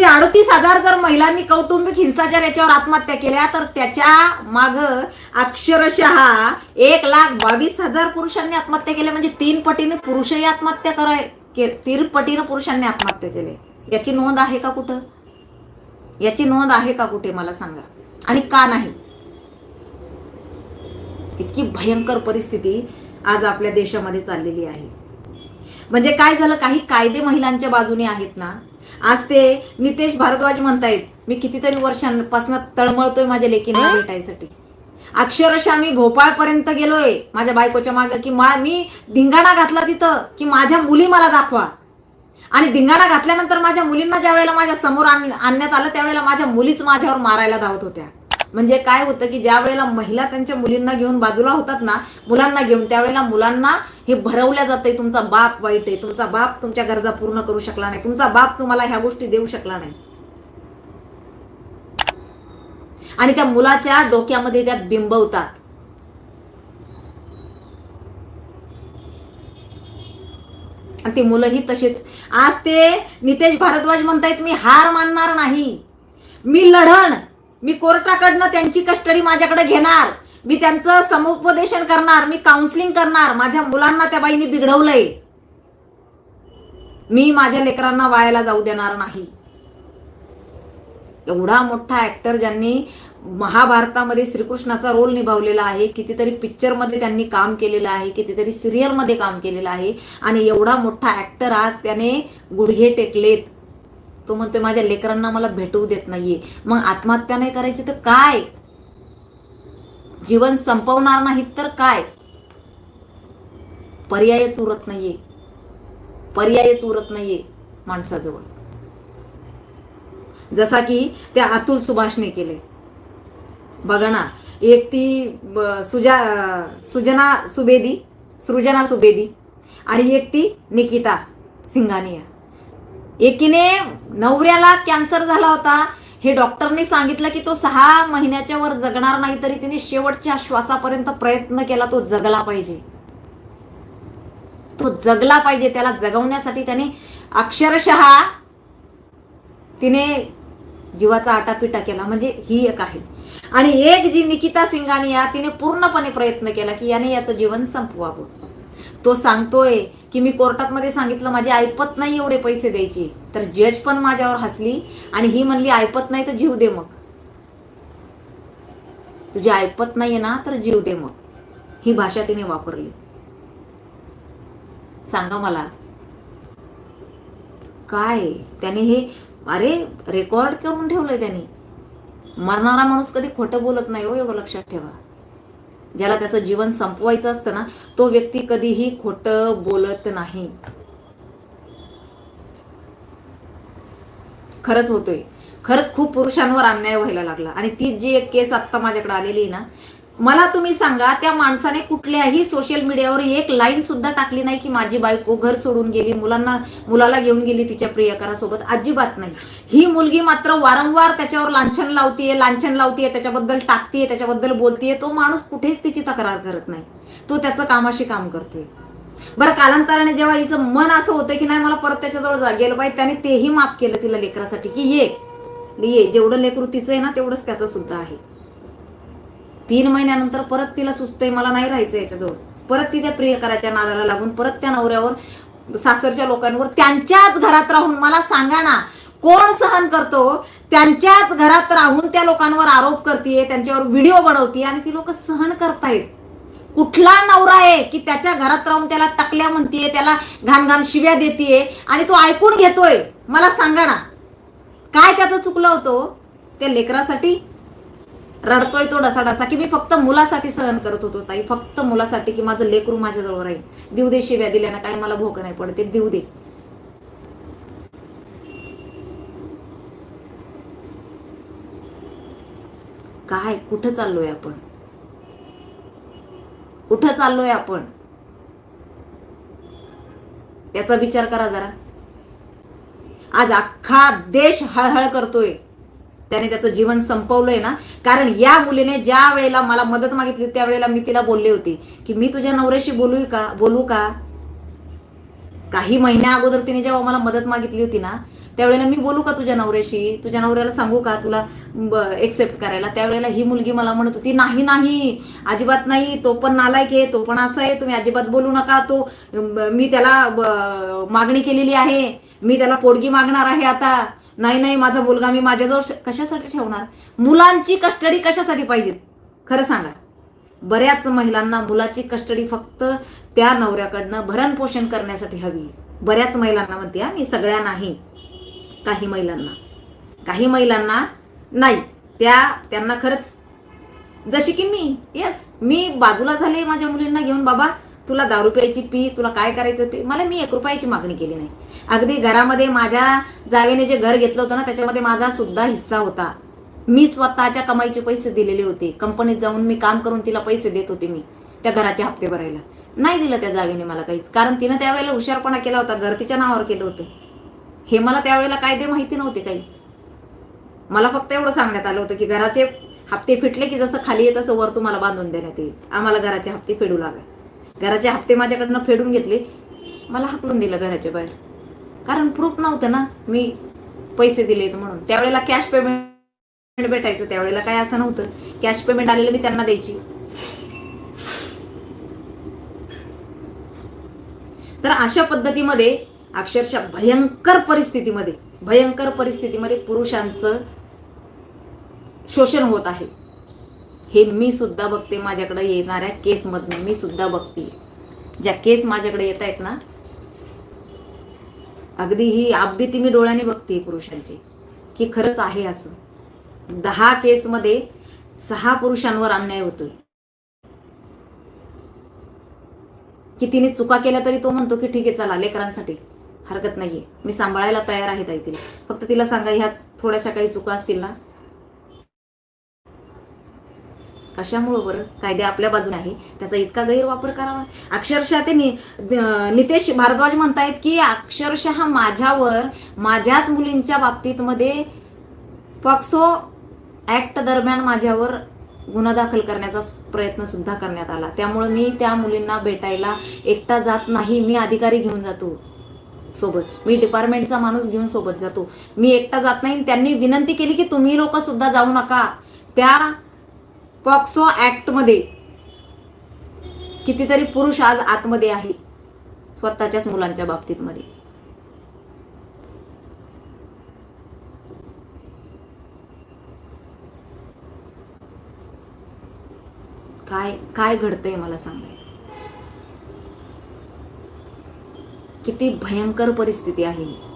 की अडतीस हजार जर महिलांनी कौटुंबिक हिंसाचार याच्यावर आत्महत्या केल्या तर त्याच्या माग अक्षरशः एक लाख बावीस हजार पुरुषांनी आत्महत्या केल्या म्हणजे तीन पटीने पुरुषही आत्महत्या कराय के- तीन पटीने पुरुषांनी आत्महत्या केले. याची नोंद आहे का कुठं? याची नोंद आहे का कुठे मला सांगा. आणि का नाही? इतकी भयंकर परिस्थिती आज आपल्या देशामध्ये चाललेली आहे. म्हणजे काय झालं काही कायदे महिलांच्या बाजूने आहेत ना. आज ते नितेश भारद्वाज म्हणतायत मी कितीतरी वर्षांपासून तळमळतोय माझ्या लेकीला भेटायसाठी अक्षरशः मी भोपाळपर्यंत गेलोय माझ्या बायकोच्या मागं की मा मी धिंगाणा घातला तिथं की माझ्या मुली मला दाखवा. आणि धिंगाणा घातल्यानंतर माझ्या मुलींना ज्या वेळेला माझ्यासमोर आण- आणण्यात आलं त्यावेळेला माझ्या मुलीच माझ्यावर मारायला धावत होत्या. म्हणजे काय होतं की ज्या वेळेला महिला त्यांच्या मुलींना घेऊन बाजूला होतात ना मुलांना घेऊन त्यावेळेला मुलांना हे भरवल्या जाते तुमचा बाप वाईट आहे तुमचा बाप तुमच्या गरजा पूर्ण करू शकला नाही तुमचा बाप तुम्हाला ह्या गोष्टी देऊ शकला नाही. आणि त्या मुलाच्या डोक्यामध्ये त्या बिंबवतात. आणि ती मुलंही तशीच. आज ते नितेश भारद्वाज म्हणतायत मी हार मानणार नाही. मी लढण. मी कोर्टाकडनं त्यांची कस्टडी माझ्याकडे घेणार. मी त्यांचं समुपदेशन करणार मी काउन्सिलिंग करणार. माझ्या मुलांना त्या बाईने बिघडवलंय. मी माझ्या लेकरांना वायाला जाऊ देणार नाही. एवढा मोठा ऍक्टर ज्यांनी महाभारतामध्ये श्रीकृष्णाचा रोल निभावलेला आहे कितीतरी पिक्चरमध्ये त्यांनी काम केलेलं आहे कितीतरी सिरियलमध्ये काम केलेलं आहे. आणि एवढा मोठा ऍक्टर आज त्याने गुडघे टेकलेत. तो म्हणते माझ्या लेकरांना मला भेटवू देत नाहीये. मग आत्महत्या नाही करायची तर काय? जीवन संपवणार नाहीत तर काय? पर्यायच उरत नाहीये. पर्यायच उरत नाहीये माणसाजवळ. जसा की त्या अतुल सुभाषने केले बघा ना एक ती सुजा सुजना सुबेदी सृजना सुबेदी आणि एक ती निकिता सिंघानिया. एकीने नवऱ्याला कॅन्सर झाला होता. हे डॉक्टरने सांगितलं की तो सहा महिन्याच्या वर जगणार नाही तरी तिने शेवटच्या श्वासापर्यंत प्रयत्न केला तो जगला पाहिजे. तो जगला पाहिजे त्याला जगवण्यासाठी त्याने अक्षरशः तिने जीवाचा आटापिटा केला म्हणजे ही एक आहे. आणि एक जी निकिता सिंगानिया तिने पूर्णपणे प्रयत्न केला की याने याचं जीवन संपवावं. तो सांगतोय की मी कोर्टात मध्ये सांगितलं माझी ऐपत नाही एवढे पैसे द्यायचे. तर जज पण माझ्यावर हसली आणि ही म्हणली ऐपत नाही तर जीव दे मग. तुझी ऐपत नाहीये ना तर जीव दे मग. ही भाषा तिने वापरली. सांगा मला. काय? त्याने हे अरे रेकॉर्ड करून ठेवलंय त्याने. मरणारा माणूस कधी खोटं बोलत नाही हो एवढं लक्षात ठेवा. ज्याला त्याचं जीवन संपवायचं असतं ना तो व्यक्ती कधीही खोटं बोलत नाही. खरंच होतोय. खरंच खूप पुरुषांवर अन्याय व्हायला लागला. आणि तीच जी एक केस आत्ता माझ्याकडे आलेली आहे ना मला तुम्ही सांगा त्या माणसाने कुठल्याही सोशल मीडियावर एक लाईन सुद्धा टाकली नाही की माझी बायको घर सोडून गेली मुलांना मुलाला घेऊन गेली तिच्या प्रियकरासोबत. अजिबात नाही. ही मुलगी मात्र वारंवार त्याच्यावर लांछन लावतीये लांछन लावतीये त्याच्याबद्दल टाकतीये त्याच्याबद्दल बोलतीये. तो माणूस कुठेच तिची तक्रार करत नाही. तो त्याचं कामाशी काम करतोय. बरं कालांतराने जेव्हा हिचं मन असं होतं की नाही मला परत त्याच्याजवळ गेलं पाहिजे त्याने तेही माफ केलं तिला लेकरासाठी की ये ये जेवढं लेकरू तिचं आहे ना तेवढंच त्याचं सुद्धा आहे. तीन महिन्यानंतर परत तिला सुचतंय मला नाही राहायचं याच्याजवळ. परत ती त्या प्रियकराच्या नादाला लागून परत त्या नवऱ्यावर सासरच्या लोकांवर त्यांच्याच घरात राहून मला सांगा ना कोण सहन करतो? त्यांच्याच घरात राहून त्या लोकांवर आरोप करते त्यांच्यावर व्हिडिओ बनवते आणि ती लोक सहन करतायत. कुठला नवरा आहे की त्याच्या घरात राहून त्याला टकल्या म्हणतीये त्याला घाण घाण शिव्या देते आणि तो ऐकून घेतोय? मला सांगा ना. काय त्याचं चुकलं होतं? त्या लेकरासाठी रडतोय तो डसा डसा की मी फक्त मुलासाठी सहन करत होतो ताई. फक्त मुलासाठी की माझं लेकरू माझ्याजवळ राहील. देऊ दे शिव्या दिल्यानं काय मला भोक नाही पडते. देऊ दे. काय? कुठं चाललोय आपण? कुठं चाललोय आपण? याचा विचार करा जरा. आज अख्खा देश हळहळ करतोय. त्याने त्याचं जीवन संपवलंय ना? कारण या मुलीने ज्या वेळेला मला मदत मागितली त्यावेळेला मी तिला बोलले होते की मी तुझ्या नवऱ्याशी बोलू का? बोलू का? काही महिन्या अगोदर तिने जेव्हा मला मदत मागितली होती ना त्यावेळेला मी बोलू का तुझ्या नवऱ्याशी? तुझ्या नवऱ्याला सांगू का तुला एक्सेप्ट करायला? त्यावेळेला ही मुलगी मला म्हणत होती नाही नाही अजिबात नाही तो पण नालायक आहे तो पण असा आहे तुम्ही अजिबात बोलू नका तो मी त्याला मागणी केलेली आहे मी त्याला पोडगी मागणार आहे आता. नाही नाही माझा मुलगा मी माझ्याजवळ कशासाठी ठेवणार? मुलांची कस्टडी कशासाठी पाहिजे? खरं सांगा. बऱ्याच महिलांना मुलाची कस्टडी फक्त त्या नवऱ्याकडनं भरणपोषण करण्यासाठी हवी. बऱ्याच महिलांना म्हणते मी सगळ्या नाही. काही महिलांना. काही महिलांना नाही. त्या त्यांना खरंच जशी की मी येस मी बाजूला झाले माझ्या मुलींना घेऊन बाबा तुला दारू प्यायची पी तुला काय करायचं पी मला मी एक रुपयाची मागणी केली नाही. अगदी घरामध्ये माझ्या जावेने जे घर घेतलं होतं ना त्याच्यामध्ये माझा सुद्धा हिस्सा होता. मी स्वतःच्या कमाईचे पैसे दिलेले होते. कंपनीत जाऊन मी काम करून तिला पैसे देत होते मी त्या घराचे हप्ते भरायला. नाही दिलं त्या जावेने मला काहीच. कारण तिनं त्यावेळेला हुशारपणा केला होता घर तिच्या नावावर केलं होतं. हे मला त्यावेळेला कायदे माहिती नव्हते काही. मला फक्त एवढं सांगण्यात आलं होतं की घराचे हप्ते फिटले की जसं खाली येत तसं वर तुम्हाला बांधून देण्यात येईल. आम्हाला घराचे हप्ते फेडू लागले घराचे हप्ते माझ्याकडनं फेडून घेतले. मला हकलून दिलं घराच्या बाहेर. कारण प्रूफ नव्हतं ना मी पैसे दिलेत म्हणून. त्यावेळेला कॅश पेमेंट भेटायचं त्यावेळेला काय असं नव्हतं. कॅश पेमेंट आलेलं मी त्यांना द्यायची. तर अशा पद्धतीमध्ये अक्षरशः भयंकर परिस्थितीमध्ये भयंकर परिस्थितीमध्ये पुरुषांचं शोषण होत आहे. हे मी सुद्धा बघते माझ्याकडे येणाऱ्या केसमधनं. मी सुद्धा बघते. ज्या केस माझ्याकडे येत आहेत ना अगदी ही आपबीती मी डोळ्याने बघते पुरुषांची की खरंच आहे असं. दहा केसमध्ये सहा पुरुषांवर अन्याय होतोय. की तिने चुका केल्या तरी तो म्हणतो की ठीक आहे चला लेकरांसाठी हरकत नाहीये. मी सांभाळायला तयार आहे ताई तिला. फक्त तिला सांगा ह्या थोड्याशा काही चुका असतील ना कशामुळं बरं? कायदे आपल्या बाजून आहे. त्याचा इतका गैरवापर करावा. अक्षरशः ते नि- नितेश भारद्वाज म्हणतायत की अक्षरशः माझ्यावर माझ्याच मुलींच्या बाबतीत मध्ये पॉक्सो ॲक्ट दरम्यान माझ्यावर गुन्हा दाखल करण्याचा प्रयत्न सुद्धा करण्यात आला. त्यामुळं मी त्या मुलींना भेटायला एकटा जात नाही. मी अधिकारी घेऊन जातो सोबत. मी डिपार्टमेंटचा माणूस घेऊन सोबत जातो. मी एकटा जात नाही त्यांनी विनंती केली की तुम्ही लोक सुद्धा जाऊ नका. त्या पॉक्सो ॲक्टमध्ये कितीतरी पुरुष आज आतमध्ये आहे स्वतःच्याच मुलांच्या बाबतीत मध्ये काय काय घडतंय मला सांगाय किती भयंकर परिस्थिती आहे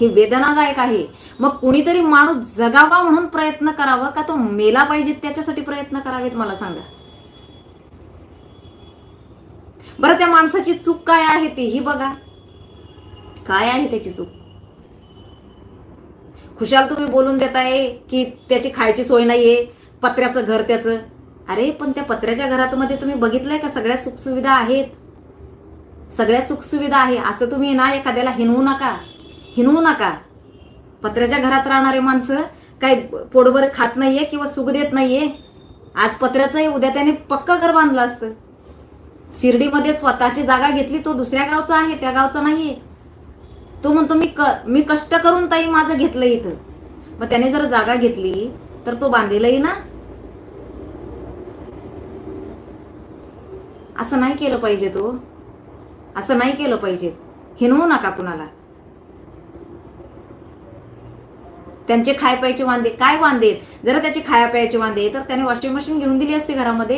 ही. वेदनादायक आहे. मग कुणीतरी माणूस जगावा म्हणून प्रयत्न करावा का तो मेला पाहिजे त्याच्यासाठी प्रयत्न करावेत मला सांगा. बरं त्या माणसाची चूक काय आहे तीही बघा. काय आहे त्याची चूक? खुशाल तुम्ही बोलून देताय की त्याची खायची सोय नाहीये पत्र्याचं घर त्याचं. अरे पण त्या पत्र्याच्या घरामध्ये तुम्ही बघितलंय का सगळ्या सुखसुविधा आहेत? सगळ्या सुखसुविधा आहे. असं तुम्ही ना एखाद्याला हिनवू नका. हिनवू नका. पत्र्याच्या घरात राहणारे माणसं काय पोटभर खात नाहीये किंवा सुख देत नाहीये. आज पत्र्याचं उद्या त्याने पक्क घर बांधलं असतं. शिर्डीमध्ये स्वतःची जागा घेतली तो दुसऱ्या गावचा आहे त्या गावचा नाहीये. तो म्हणतो मी क मी कष्ट करून ताई माझं घेतलं इथं. मग त्याने जर जागा घेतली तर तो बांधेलही ना? असं नाही केलं पाहिजे तो. असं नाही केलं पाहिजे. हिनवू नका कुणाला. त्यांचे खाय प्यायचे वांदे काय वांदे आहेत? जरा त्याचे खाया प्यायचे वांदे तर त्याने वॉशिंग मशीन घेऊन दिली असती घरामध्ये.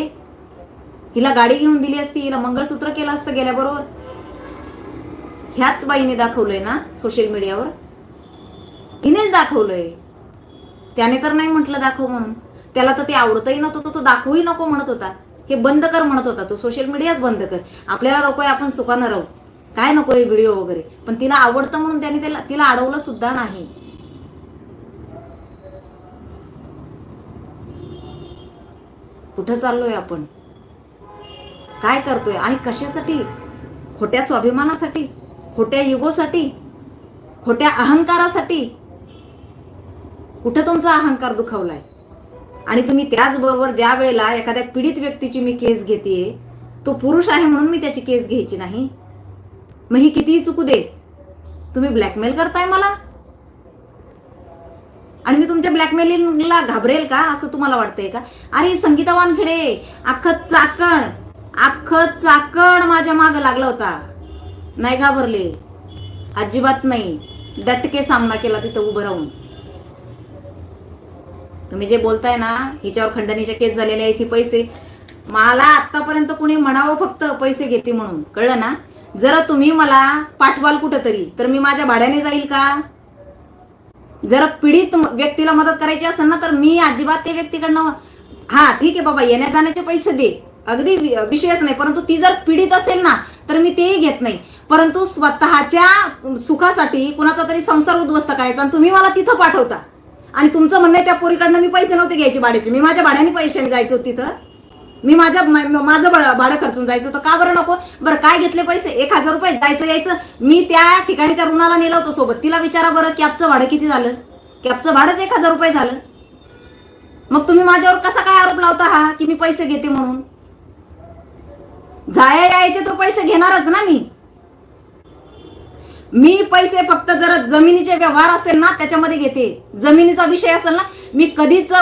हिला गाडी घेऊन दिली असती. हिला मंगळसूत्र केलं असतं गेल्याबरोबर. ह्याच बाईने दाखवलंय ना सोशल मीडियावर हिनेच दाखवलंय. त्याने तर नाही म्हटलं दाखव म्हणून. त्याला तर ते आवडतही नव्हतं तो दाखवूही नको म्हणत होता. हे बंद कर म्हणत होता तो. सोशल मीडियाच बंद कर. आपल्याला नकोय आपण सुखानं राहू. काय नकोय व्हिडिओ वगैरे. पण तिला आवडतं म्हणून त्याने त्याला तिला अडवलं सुद्धा नाही. कुठं चाललोय आपण? काय करतोय? आणि कशासाठी? खोट्या स्वाभिमानासाठी? खोट्या युगोसाठी? खोट्या अहंकारासाठी? कुठं तुमचा अहंकार दुखावलाय? आणि तुम्ही त्याचबरोबर ज्या वेळेला एखाद्या पीडित व्यक्तीची मी केस घेते तो पुरुष आहे म्हणून मी त्याची केस घ्यायची नाही. मग ही कितीही चुकू दे. तुम्ही ब्लॅकमेल करताय मला? आणि मी तुमच्या ब्लॅकमेलिंगला घाबरेल का? असं तुम्हाला वाटतंय का? अरे संगीता वानखेडे अख्खं चाकण अख्खं चाकण माझ्या मागं लागला होता. नाही घाबरले. अजिबात नाही. दटके सामना केला तिथं उभं राहून. तुम्ही जे बोलताय ना हिच्यावर खंडणीचे केस झालेले आहेत ही पैसे. मला आतापर्यंत कुणी म्हणावं फक्त पैसे घेते म्हणून. कळलं ना? जर तुम्ही मला पाठवाल कुठं तरी तर मी माझ्या भाड्याने जाईल का? जर पीडित व्यक्तीला मदत करायची असेल ना तर मी अजिबात त्या व्यक्तीकडनं हा ठीक आहे बाबा येण्या जाण्याचे पैसे दे. अगदी विषयच नाही परंतु ती जर पीडित असेल ना तर मी तेही घेत नाही. परंतु स्वतःच्या सुखासाठी कुणाचा तरी संसार उद्ध्वस्त करायचा आणि तुम्ही मला तिथं पाठवता. आणि तुमचं म्हणणं आहे त्या पोरीकडनं मी पैसे नव्हते घ्यायचे भाड्याचे. मी माझ्या भाड्याने पैशाने जायचो तिथं. मी माझ्या माझं भाडं खर्चून जायचं होतं. का बरं नको? बरं काय घेतले पैसे? एक हजार रुपये जायचं यायचं. मी त्या ठिकाणी त्या रुणाला नेलं होतं सोबत. तिला विचारा बरं कॅबचं भाडं किती झालं? कॅबचं भाडंच एक हजार रुपये झालं. मग तुम्ही माझ्यावर कसा काय आरोप लावता हा की मी पैसे घेते म्हणून? जाया यायचे तर पैसे घेणारच ना मी. मी पैसे फक्त जर जमिनीचे व्यवहार असेल ना त्याच्यामध्ये घेते. जमिनीचा विषय असेल ना मी कधीच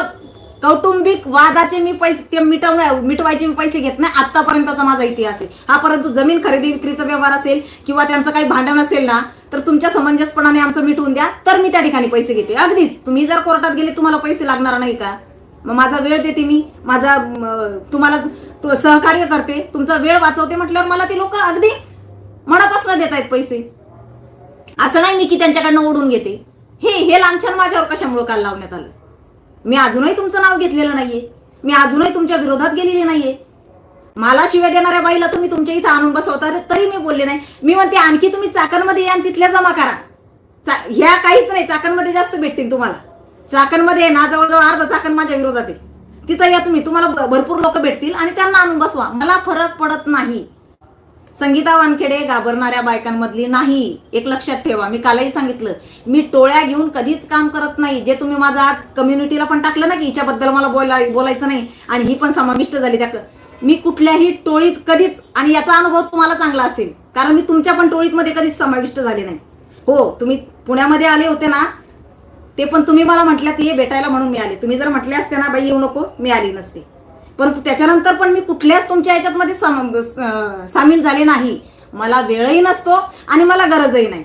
कौटुंबिक वादाचे मी पैसे ते मिटवण्या मिटवायचे मी पैसे घेत नाही. आतापर्यंतचा माझा इतिहास आहे. हा परंतु जमीन खरेदी विक्रीचा व्यवहार असेल किंवा त्यांचं काही भांडण असेल ना तर तुमच्या समंजसपणाने आमचं मिटवून द्या. तर मी त्या ठिकाणी पैसे घेते. अगदीच. तुम्ही जर कोर्टात गेले तुम्हाला पैसे लागणार नाही का? मग माझा वेळ देते मी. माझा तुम्हाला सहकार्य करते. तुमचा वेळ वाचवते म्हटल्यावर मला ते लोक अगदी मनापासून देत आहेत पैसे. असं नाही मी की त्यांच्याकडनं ओढून घेते. हे हे लांछन माझ्यावर कशामुळे काल लावण्यात आलं? मी अजूनही तुमचं नाव घेतलेलं नाहीये. मी अजूनही तुमच्या विरोधात गेलेली नाहीये. मला शिव्या देणाऱ्या बाईला तुम्ही तुमच्या इथं आणून बसवता तरी मी बोलले नाही. मी म्हणते आणखी तुम्ही चाकणमध्ये या आणि तिथल्या जमा करा. चा- ह्या काहीच नाही चाकणमध्ये जास्त भेटतील तुम्हाला. चाकणमध्ये ना जवळजवळ अर्धा चाकण माझ्या विरोधात आहे. तिथं या तुम्ही तुम्हाला भरपूर लोक भेटतील आणि त्यांना आणून बसवा. मला फरक पडत नाही. संगीता वानखेडे घाबरणाऱ्या बायकांमधली नाही. एक लक्षात ठेवा मी कालही सांगितलं. मी टोळ्या घेऊन कधीच काम करत नाही. जे तुम्ही माझं आज कम्युनिटीला पण टाकलं ना की हिच्याबद्दल मला बोलाय बोलायचं नाही आणि ही पण समाविष्ट झाली त्या मी कुठल्याही टोळीत कधीच आणि याचा अनुभव तुम्हाला चांगला असेल कारण मी तुमच्या पण टोळीत मध्ये कधीच समाविष्ट झाले नाही. हो तुम्ही पुण्यामध्ये आले होते ना ते पण तुम्ही मला म्हटल्यात ये भेटायला म्हणून मी आले. तुम्ही जर म्हटले असते ना बाई येऊ नको मी आली नसते. परंतु त्याच्यानंतर पण मी कुठल्याच तुमच्या याच्यात मध्ये सामील झाले नाही. मला वेळही नसतो आणि मला गरजही नाही.